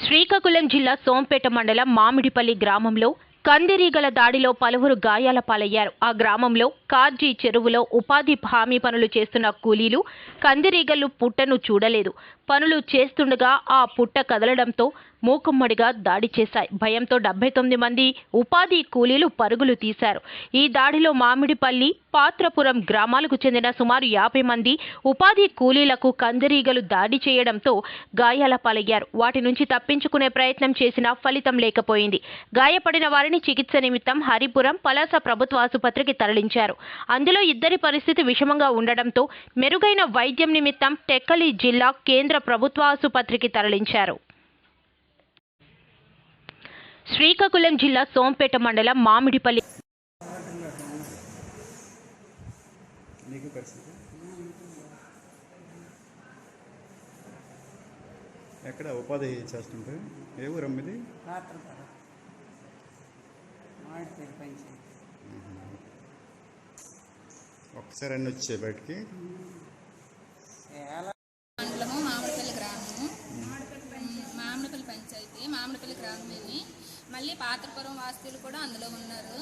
శ్రీకాకుళం జిల్లా సోంపేట మండలం మామిడిపల్లి గ్రామంలో కందిరీగల దాడిలో పలువురు గాయాల పాలయ్యారు. ఆ గ్రామంలో కార్జీ చెరువులో ఉపాధి హామీ పనులు చేస్తున్న కూలీలు కందిరీగలు పుట్టను చూడలేదు. పనులు చేస్తుండగా ఆ పుట్ట కదలడంతో మూకుమ్మడిగా దాడి చేశాయి. భయంతో డెబ్బై తొమ్మిది మంది ఉపాధి కూలీలు పరుగులు తీశారు. ఈ దాడిలో మామిడిపల్లి పాత్రపురం గ్రామాలకు చెందిన సుమారు యాభై మంది ఉపాధి కూలీలకు కందిరీగలు దాడి చేయడంతో గాయాల పాలయ్యారు. వాటి నుంచి తప్పించుకునే ప్రయత్నం చేసినా ఫలితం లేకపోయింది. గాయపడిన వారి వారిని చికిత్స నిమిత్తం హరిపురం పలాస ప్రభుత్వ ఆసుపత్రికి తరలించారు. అందులో ఇద్దరి పరిస్థితి విషమంగా ఉండడంతో మెరుగైన వైద్యం నిమిత్తం టెక్కలి జిల్లా కేంద్ర ప్రభుత్వ ఆసుపత్రికి తరలించారు. శ్రీకాకుళం జిల్లా సోంపేట మండలం మామిడిపల్లి ఎక్కడ ఉపాధి చేస్తుంటే? ఏ ఊరు అమ్మిది మామిడిపల్లి పంచాయతీ ఒక్కసారి అన్నీ వచ్చాయి బయటికి. మండలము మామిడిపల్లి గ్రామము. మామిడిపల్లి పంచాయతీ మామిడిపల్లి గ్రామమేని మళ్ళీ పాత్రపురం వాస్తువులు కూడా అందులో ఉన్నారు.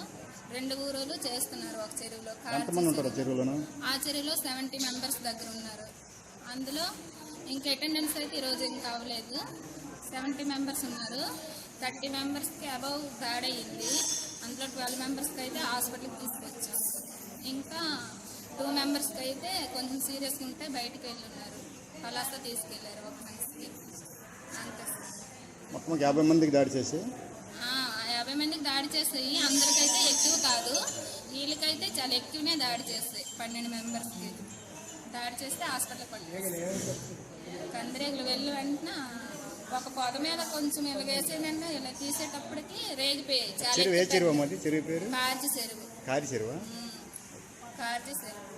రెండు ఊరులు చేస్తున్నారు ఒక చెరువులో. ఆ చెరువులో? సెవెంటీ మెంబర్స్ దగ్గర ఉన్నారు. అందులో ఇంకా అటెండెన్స్ అయితే ఈరోజు ఇంకా అవ్వలేదు. సెవెంటీ మెంబర్స్ ఉన్నారు. థర్టీ మెంబర్స్కి అబౌవ్ బ్యాడ్ అయ్యింది. అందులో ట్వెల్వ్ మెంబర్స్కి అయితే హాస్పిటల్కి తీసుకొచ్చాం. ఇంకా టూ మెంబర్స్కి అయితే కొంచెం సీరియస్గా ఉంటే బయటికి వెళ్ళి ఉన్నారు పలాస తీసుకెళ్ళారు ఒక మనిషికి అంతే. మొత్తం యాభై మందికి దాడి చేసి? యాభై మందికి దాడి చేస్తాయి అందరికైతే ఎక్కువ కాదు. వీళ్ళకైతే చాలా ఎక్కువనే దాడి చేస్తాయి పన్నెండు మెంబర్స్కి దాడి చేస్తే హాస్పిటల్కి పట్టుకొస్తారు కందిరేగులు వెళ్ళి వెంటనే ఒక పొద మీద కొంచెం ఇలా వేసేదంటే ఇలా తీసేటప్పటికి రేగిపోయాయి చెరువు ఏ చెరువు అమ్మది చెరువు పేరు? కార్జి చెరువు. చెరువా. కార్జి చెరువు.